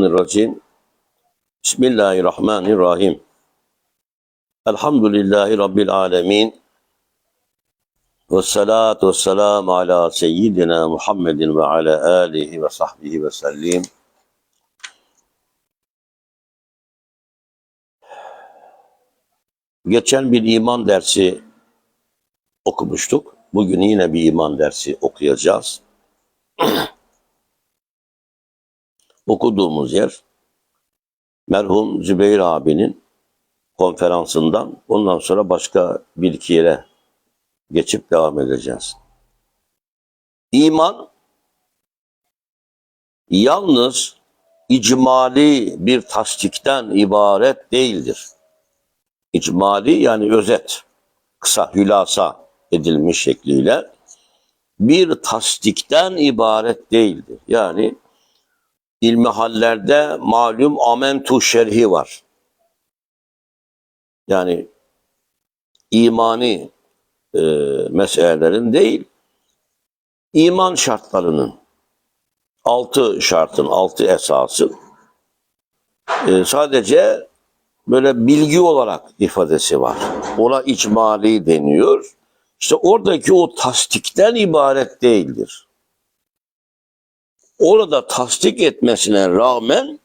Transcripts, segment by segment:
Mineşşeytanirracim. Bismillahirrahmanirrahim. Elhamdülillahi Rabbil alemin. Ve salatu ve selamu ala seyyidina Muhammedin ve ala alihi ve sahbihi ve sellim. Geçen bir iman dersi okumuştuk. Bugün yine bir iman dersi okuyacağız. Okuduğumuz yer merhum Zübeyir abinin konferansından ondan sonra başka bir iki yere geçip devam edeceğiz. İman yalnız icmali bir tasdikten ibaret değildir. İcmali yani özet, kısa hülasa edilmiş şekliyle bir tasdikten ibaret değildir. Yani ilmihallerde malum amentu şerhi var. Yani imani e, meselelerin değil, iman şartlarının altı şartın, altı esası e, sadece böyle bilgi olarak ifadesi var. Ona icmali deniyor. İşte oradaki o tasdikten ibaret değildir. Orada tasdik etmesine rağmen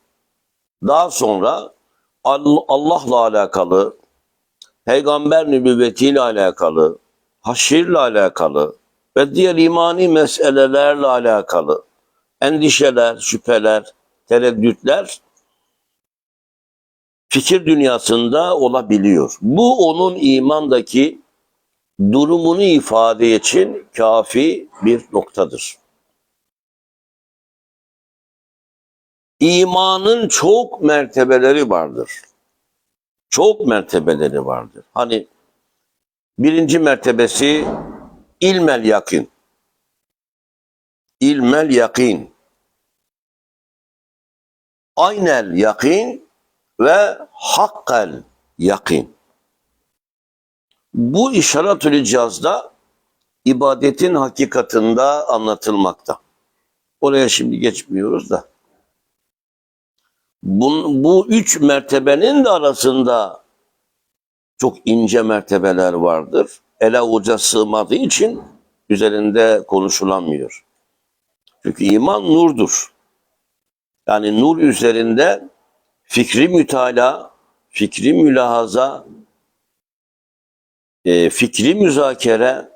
daha sonra All- Allah'la alakalı, peygamber nübüvvetiyle alakalı, haşirle alakalı ve diğer imani meselelerle alakalı endişeler, şüpheler, tereddütler fikir dünyasında olabiliyor. Bu onun imandaki durumunu ifade için kafi bir noktadır. İmanın çok mertebeleri vardır. Çok mertebeleri vardır. Hani birinci mertebesi ilmel yakin. İlmel yakin. Aynel yakin ve hakkel yakin. Bu işaretül cihazda ibadetin hakikatında anlatılmakta. Oraya şimdi geçmiyoruz da. Bu, bu üç mertebenin de arasında çok ince mertebeler vardır. Ele avuca sığmadığı için üzerinde konuşulamıyor. Çünkü iman nurdur. Yani nur üzerinde fikri mütala, fikri mülahaza, e, fikri müzakere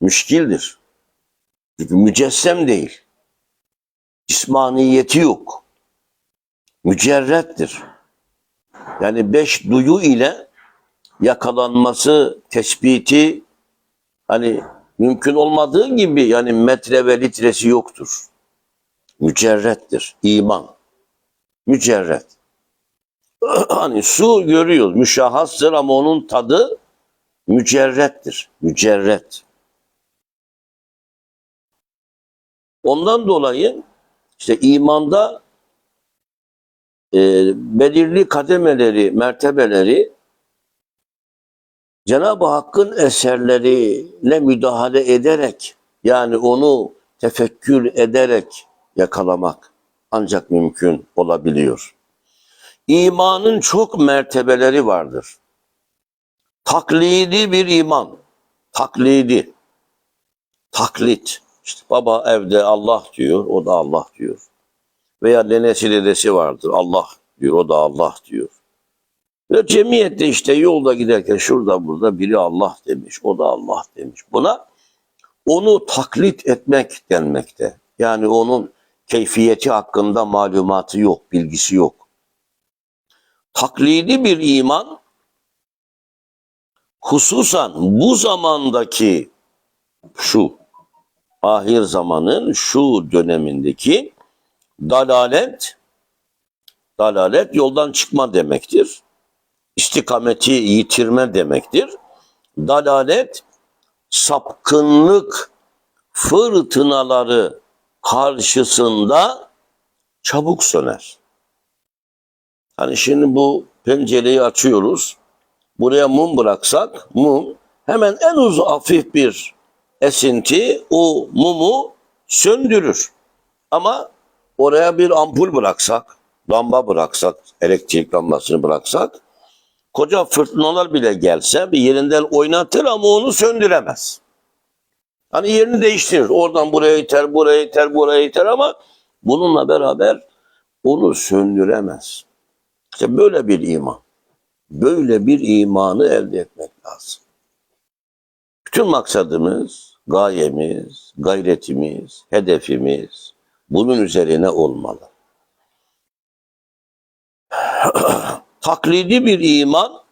müşkildir. Çünkü mücessem değil. Cismaniyeti yok. Mücerrettir. Yani beş duyu ile yakalanması, tespiti hani mümkün olmadığı gibi yani metre ve litresi yoktur. Mücerrettir. iman. Mücerret. Hani su görüyoruz. Müşahhastır ama onun tadı mücerrettir. Mücerret. Ondan dolayı işte imanda e, belirli kademeleri, mertebeleri Cenab-ı Hakk'ın eserlerine müdahale ederek yani onu tefekkür ederek yakalamak ancak mümkün olabiliyor. İmanın çok mertebeleri vardır. Taklidi bir iman. Taklidi. Taklit. İşte baba evde Allah diyor, o da Allah diyor. Veya nenesi dedesi vardır, Allah diyor, o da Allah diyor. Ve cemiyette işte yolda giderken şurada burada biri Allah demiş, o da Allah demiş. Buna onu taklit etmek denmekte. Yani onun keyfiyeti hakkında malumatı yok, bilgisi yok. Taklidi bir iman, hususan bu zamandaki şu ahir zamanın şu dönemindeki dalalet dalalet yoldan çıkma demektir. İstikameti yitirme demektir. Dalalet sapkınlık fırtınaları karşısında çabuk söner. Hani şimdi bu pencereyi açıyoruz. Buraya mum bıraksak mum hemen en uz hafif bir esinti o mumu söndürür. Ama oraya bir ampul bıraksak lamba bıraksak, elektrik lambasını bıraksak, koca fırtınalar bile gelse bir yerinden oynatır ama onu söndüremez. Hani yerini değiştirir. Oradan buraya iter, buraya iter, buraya iter ama bununla beraber onu söndüremez. İşte böyle bir iman. Böyle bir imanı elde etmek lazım. Bütün maksadımız, gayemiz, gayretimiz, hedefimiz bunun üzerine olmalı. Taklidi bir iman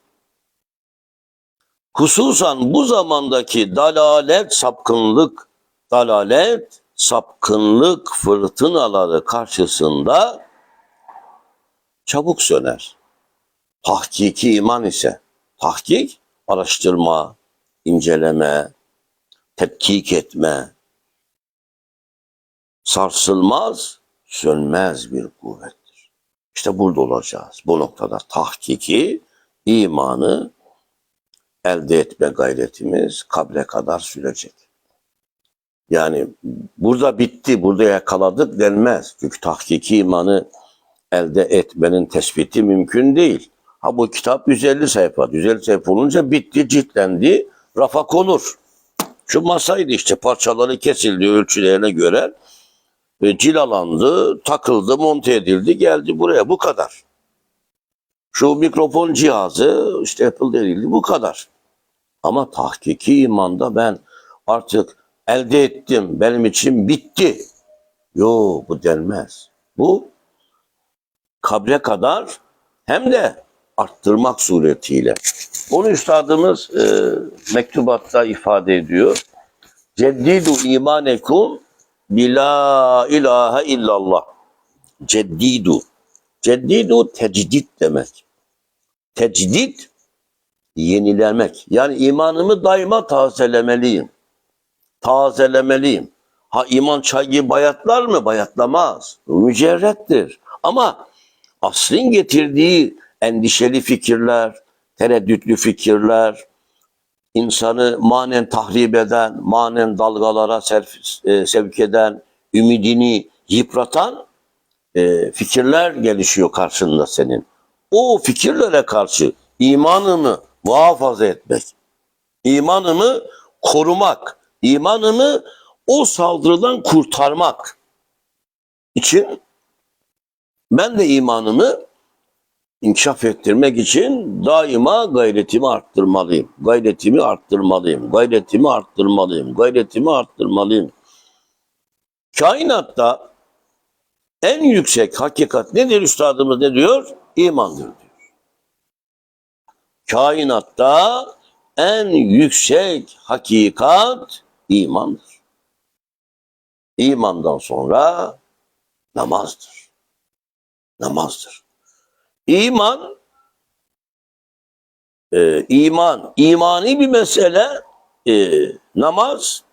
hususan bu zamandaki dalalet, sapkınlık, dalalet, sapkınlık fırtınaları karşısında çabuk söner. Tahkiki iman ise, tahkik, araştırma, inceleme, tetkik etme, sarsılmaz, sönmez bir kuvvettir. İşte burada olacağız. Bu noktada tahkiki, imanı elde etme gayretimiz kabre kadar sürecek. Yani burada bitti, burada yakaladık denmez. Çünkü tahkiki imanı elde etmenin tespiti mümkün değil. Ha bu kitap 150 sayfa. 150 sayfa olunca bitti, ciltlendi, rafa konur. Şu masaydı işte parçaları kesildi ölçülerine göre. E, cilalandı, takıldı, monte edildi, geldi buraya. Bu kadar. Şu mikrofon cihazı işte Apple denildi. Bu kadar. Ama tahkiki imanda ben artık elde ettim. Benim için bitti. Yo bu denmez. Bu kabre kadar hem de arttırmak suretiyle. Onu üstadımız e, mektubatta ifade ediyor. Ceddidu imanekum bila ilahe illallah. Ceddidu. Ceddidu tecdit demek. Tecdit yenilemek. Yani imanımı daima tazelemeliyim. Tazelemeliyim. Ha iman çay gibi bayatlar mı? Bayatlamaz. Mücerrettir. Ama asrın getirdiği endişeli fikirler, tereddütlü fikirler, insanı manen tahrip eden, manen dalgalara e, sevk eden, ümidini yıpratan e, fikirler gelişiyor karşında senin. O fikirlere karşı imanını muhafaza etmek, imanını korumak, imanını o saldırıdan kurtarmak için ben de imanımı inkişaf ettirmek için daima gayretimi arttırmalıyım. Gayretimi arttırmalıyım. Gayretimi arttırmalıyım. Gayretimi arttırmalıyım. Kainatta en yüksek hakikat nedir üstadımız ne diyor? İmandır diyor. Kainatta en yüksek hakikat imandır. İmandan sonra namazdır. Namazdır. İman, e, iman, imani bir mesele, e, namaz,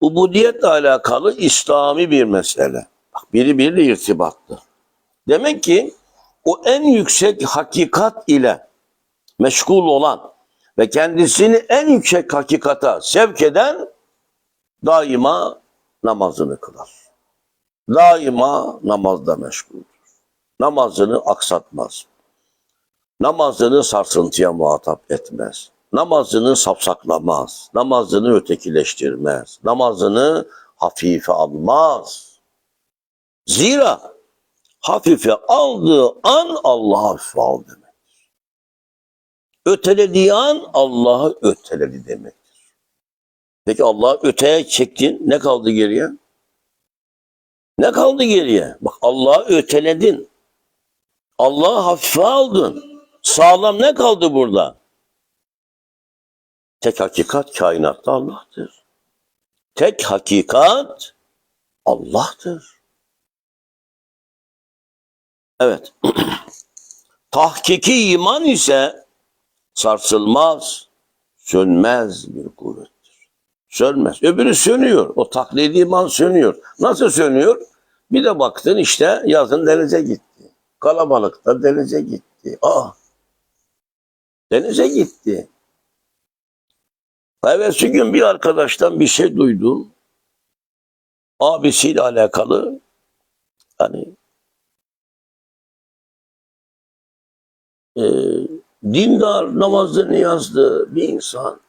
ubudiyetle alakalı İslami bir mesele. Bak, biri biriyle irtibatlı. Demek ki o en yüksek hakikat ile meşgul olan ve kendisini en yüksek hakikata sevk eden daima namazını kılar. Daima namazda meşguldür. Namazını aksatmaz. Namazını sarsıntıya muhatap etmez. Namazını sapsaklamaz. Namazını ötekileştirmez. Namazını hafife almaz. Zira hafife aldığı an Allah'a hafife al demektir. Ötelediği an Allah'ı öteledi demektir. Peki Allah'ı öteye çektin ne kaldı geriye? Ne kaldı geriye? Bak Allah'ı öteledin. Allah'ı hafife aldın. Sağlam ne kaldı burada? Tek hakikat kainatta Allah'tır. Tek hakikat Allah'tır. Evet. Tahkiki iman ise sarsılmaz, sönmez bir kuvvettir. Sönmez. Öbürü sönüyor. O taklidi iman sönüyor. Nasıl sönüyor? Bir de baktın işte yazın denize gitti. Kalabalıkta denize gitti. Ah! Denize gitti. Evvelsi gün bir arkadaştan bir şey duydum. Abisiyle alakalı. Hani e, dindar, namazını yazdı bir insan.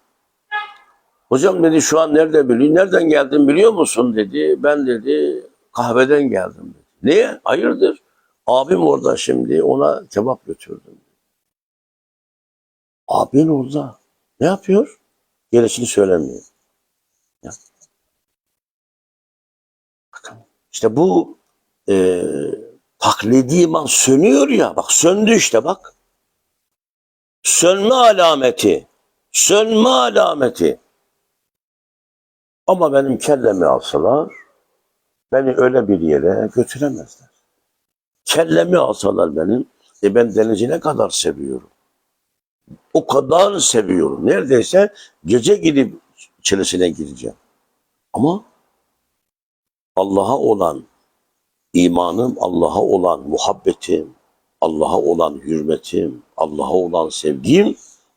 Hocam dedi şu an nerede biliyor? Nereden geldin biliyor musun dedi. Ben dedi kahveden geldim. Dedi. Niye? Hayırdır? Abim orada şimdi ona kebap götürdüm. Abin orada. Ne yapıyor? Gerisini söylemiyor. Ya. Bakın işte bu e, taklidi iman sönüyor ya. Bak söndü işte bak. Sönme alameti. Sönme alameti. Ama benim kellemi alsalar beni öyle bir yere götüremezler. Kellemi alsalar benim e ben denizi ne kadar seviyorum. O kadar seviyorum. Neredeyse gece gidip içerisine gireceğim. Ama Allah'a olan imanım, Allah'a olan muhabbetim, Allah'a olan hürmetim, Allah'a olan sevgim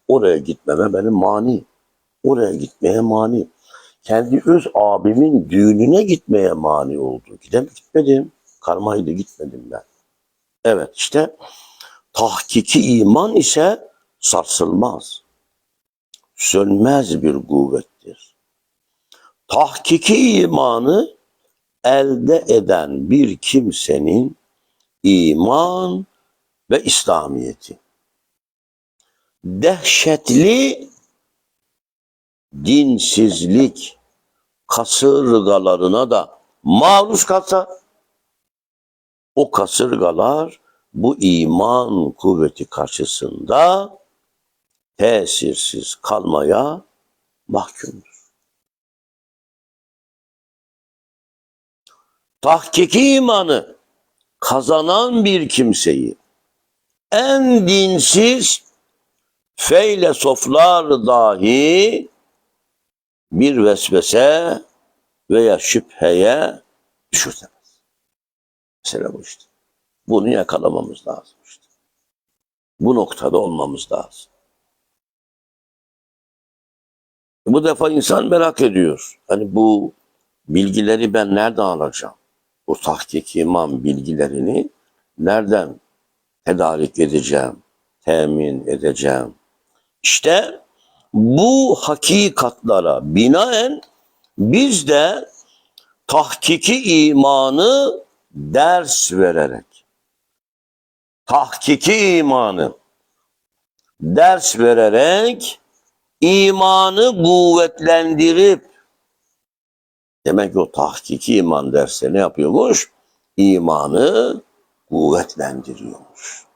oraya gitmeme benim mani. Oraya gitmeye mani. Kendi öz abimin düğününe gitmeye mani oldu. Gidem gitmedim. Karmaydı gitmedim ben. Evet işte tahkiki iman ise sarsılmaz. Sönmez bir kuvvettir. Tahkiki imanı elde eden bir kimsenin iman ve İslamiyeti. Dehşetli dinsizlik kasırgalarına da maruz kalsa o kasırgalar bu iman kuvveti karşısında tesirsiz kalmaya mahkumdur. Tahkiki imanı kazanan bir kimseyi en dinsiz feylesoflar dahi bir vesvese veya şüpheye düşürtemez. Mesela bu işte. Bunu yakalamamız lazım işte. Bu noktada olmamız lazım. Bu defa insan merak ediyor. Hani bu bilgileri ben nereden alacağım? Bu tahkik iman bilgilerini nereden tedarik edeceğim, temin edeceğim? İşte bu hakikatlara binaen biz de tahkiki imanı ders vererek, tahkiki imanı ders vererek imanı kuvvetlendirip demek ki o tahkiki iman dersi ne yapıyormuş? İmanı kuvvetlendiriyormuş.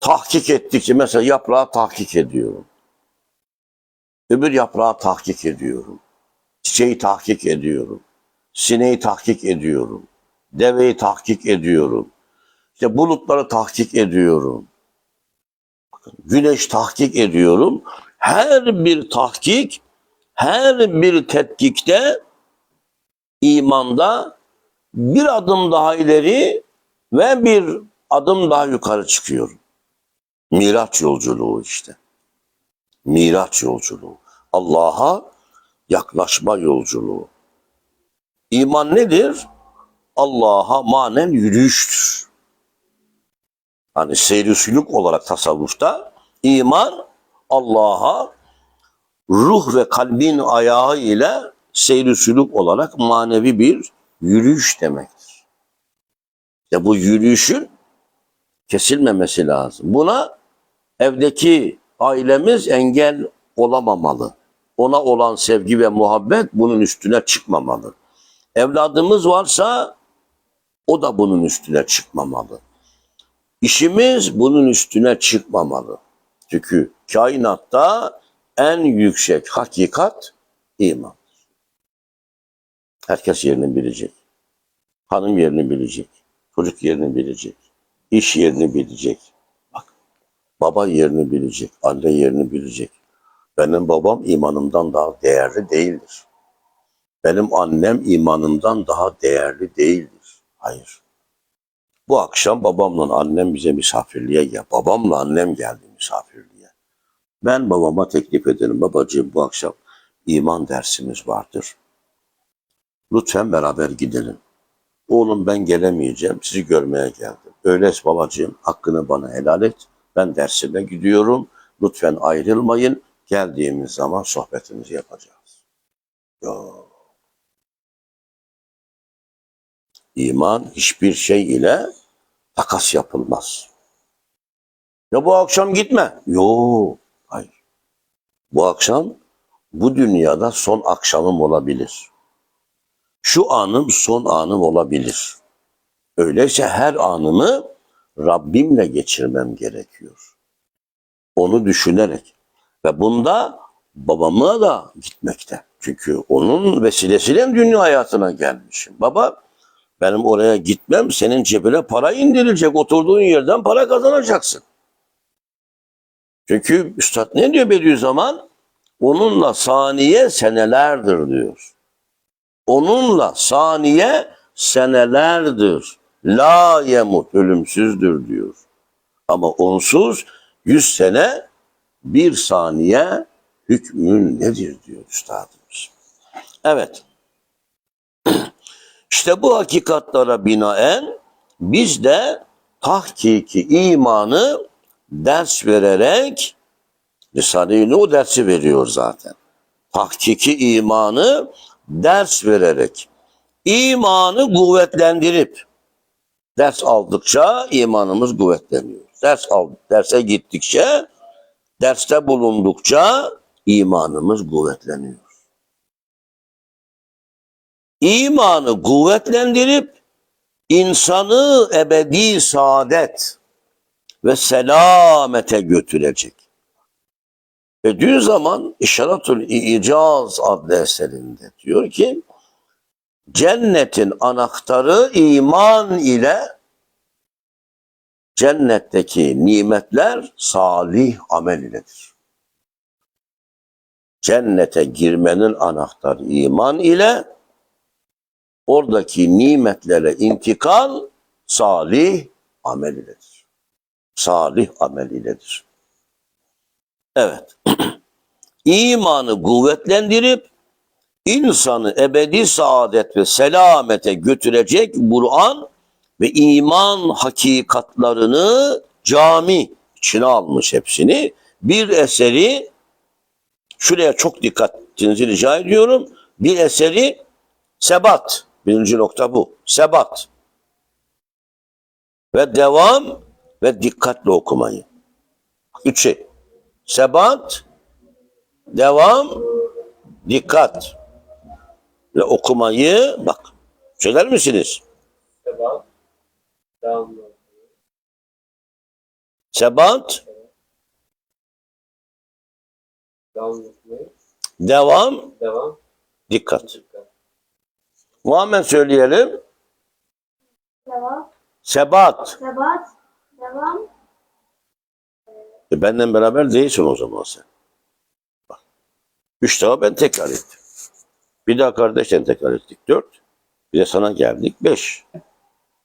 Tahkik ettikçe mesela yaprağı tahkik ediyorum. Öbür yaprağı tahkik ediyorum. Çiçeği tahkik ediyorum. Sineği tahkik ediyorum. Deveyi tahkik ediyorum. İşte bulutları tahkik ediyorum. Güneş tahkik ediyorum. Her bir tahkik, her bir tetkikte imanda bir adım daha ileri ve bir adım daha yukarı çıkıyorum. Miraç yolculuğu işte. Miraç yolculuğu. Allah'a yaklaşma yolculuğu. İman nedir? Allah'a manen yürüyüştür. Hani seyri olarak tasavvufta iman Allah'a ruh ve kalbin ayağı ile seyri olarak manevi bir yürüyüş demektir. İşte bu yürüyüşün kesilmemesi lazım. Buna evdeki ailemiz engel olamamalı. Ona olan sevgi ve muhabbet bunun üstüne çıkmamalı. Evladımız varsa o da bunun üstüne çıkmamalı. İşimiz bunun üstüne çıkmamalı. Çünkü kainatta en yüksek hakikat iman. Herkes yerini bilecek. Hanım yerini bilecek. Çocuk yerini bilecek. iş yerini bilecek. Bak, baba yerini bilecek. Anne yerini bilecek. Benim babam imanımdan daha değerli değildir. Benim annem imanımdan daha değerli değildir. Hayır. Bu akşam babamla annem bize misafirliğe gel. Babamla annem geldi misafirliğe. Ben babama teklif ederim. Babacığım bu akşam iman dersimiz vardır. Lütfen beraber gidelim. Oğlum ben gelemeyeceğim. Sizi görmeye geldim. Öyleyse babacığım hakkını bana helal et. Ben dersime gidiyorum. Lütfen ayrılmayın. Geldiğimiz zaman sohbetimizi yapacağız. Yok. İman hiçbir şey ile takas yapılmaz. Ya bu akşam gitme. Yok. Hayır. Bu akşam bu dünyada son akşamım olabilir. Şu anım son anım olabilir. Öyleyse her anımı Rabbimle geçirmem gerekiyor. Onu düşünerek. Ve bunda babama da gitmekte. Çünkü onun vesilesiyle dünya hayatına gelmişim. Baba benim oraya gitmem senin cebine para indirilecek. Oturduğun yerden para kazanacaksın. Çünkü Üstad ne diyor Bediüzzaman? Onunla saniye senelerdir diyor. Onunla saniye senelerdir. La yemut ölümsüzdür diyor. Ama onsuz yüz sene bir saniye hükmün nedir diyor üstadımız. Evet. İşte bu hakikatlara binaen biz de tahkiki imanı ders vererek Risale-i dersi veriyor zaten. Tahkiki imanı ders vererek imanı kuvvetlendirip ders aldıkça imanımız kuvvetleniyor. Ders al, derse gittikçe, derste bulundukça imanımız kuvvetleniyor. İmanı kuvvetlendirip insanı ebedi saadet ve selamete götürecek. Bediüzzaman İşaretül İcaz adlı eserinde diyor ki cennetin anahtarı iman ile cennetteki nimetler salih amel iledir. Cennete girmenin anahtarı iman ile oradaki nimetlere intikal salih amel iledir. Salih amel iledir. Evet. İmanı kuvvetlendirip insanı ebedi saadet ve selamete götürecek Kur'an ve iman hakikatlarını cami içine almış hepsini. Bir eseri şuraya çok dikkatinizi rica ediyorum. Bir eseri sebat. Birinci nokta bu. Sebat. Ve devam ve dikkatle okumayı. Üç şey. Sebat, devam, dikkat. Ve okumayı bak. Söyler misiniz? Sebat, etmeyi. devam, Devam. dikkat. Muhammed söyleyelim. Devam. Sebat. Sebat. Devam. E benden beraber değilsin o zaman sen. Bak. Üç defa ben tekrar ettim. Bir daha kardeşten tekrar ettik. Dört. Bir de sana geldik. Beş.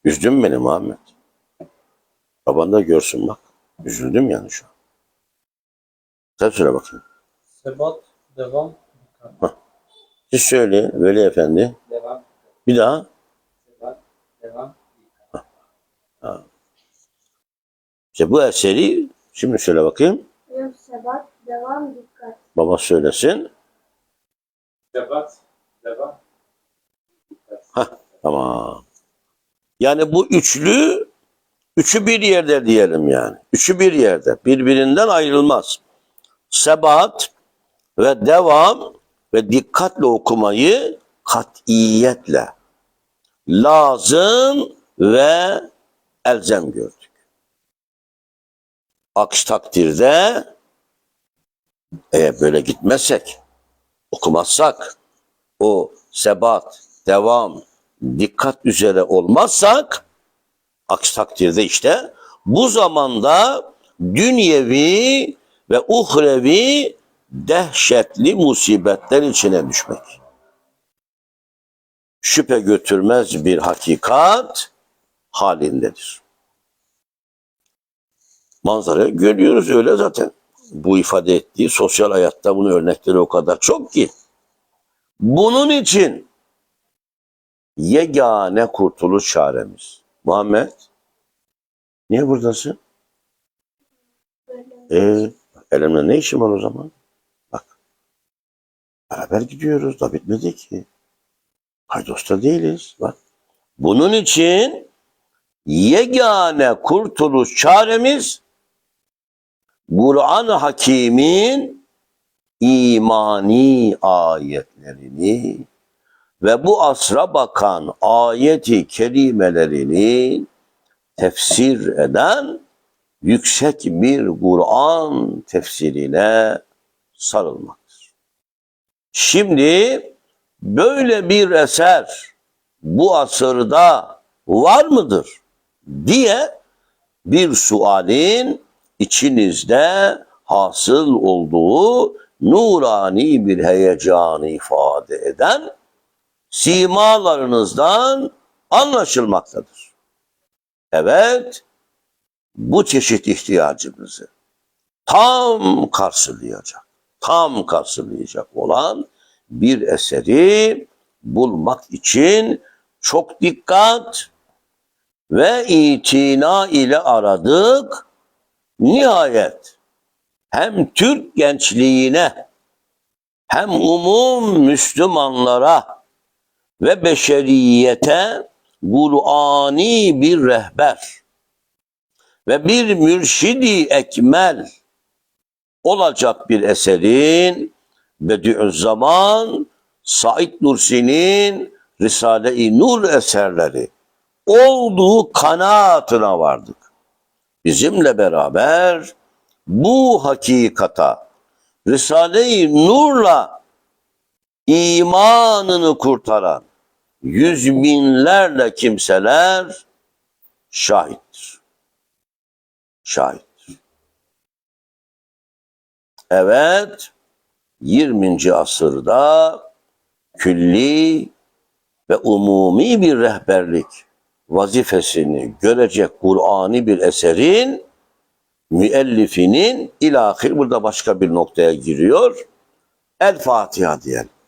Üzdün beni Muhammed. Baban da görsün bak. Üzüldüm yani şu an. Sen söyle bakayım. Sebat, devam, dikkat. Siz söyleyin Veli Efendi. Devam, Bir daha. sebat, devam, dikkat. İşte bu eseri şimdi söyle bakayım. Yok sebat. Devam. Dikkat. Baba söylesin. Sebat, devam, dikkat. Tamam. Yani bu üçlü, üçü bir yerde diyelim yani. Üçü bir yerde. Birbirinden ayrılmaz. Sebat ve devam ve dikkatle okumayı katiyetle lazım ve elzem gördük. Aksi takdirde eğer böyle gitmezsek, okumazsak, o sebat, devam, dikkat üzere olmazsak aksi takdirde işte bu zamanda dünyevi ve uhrevi dehşetli musibetler içine düşmek. Şüphe götürmez bir hakikat halindedir. Manzarayı görüyoruz öyle zaten. Bu ifade ettiği sosyal hayatta bunun örnekleri o kadar çok ki. Bunun için yegane kurtuluş çaremiz. Muhammed, niye buradasın? E, elimde ne işim var o zaman? Bak. Beraber gidiyoruz. Da bitmedi ki. Haydosta değiliz. Bak. Bunun için yegane kurtuluş çaremiz Kur'an-ı Hakim'in imani ayetlerini ve bu asra bakan ayeti kerimelerini tefsir eden yüksek bir Kur'an tefsirine sarılmaktır. Şimdi böyle bir eser bu asırda var mıdır diye bir sualin içinizde hasıl olduğu nurani bir heyecanı ifade eden simalarınızdan anlaşılmaktadır. Evet, bu çeşit ihtiyacımızı tam karşılayacak, tam karşılayacak olan bir eseri bulmak için çok dikkat ve itina ile aradık. Nihayet hem Türk gençliğine hem umum Müslümanlara ve beşeriyete Kur'ani bir rehber ve bir mürşidi ekmel olacak bir eserin Bediüzzaman Said Nursi'nin Risale-i Nur eserleri olduğu kanaatına vardık. Bizimle beraber bu hakikata Risale-i Nur'la imanını kurtaran yüz binlerle kimseler şahittir. Şahittir. Evet, 20. asırda külli ve umumi bir rehberlik vazifesini görecek Kur'an'i bir eserin müellifinin ilahir burada başka bir noktaya giriyor. El Fatiha diyelim.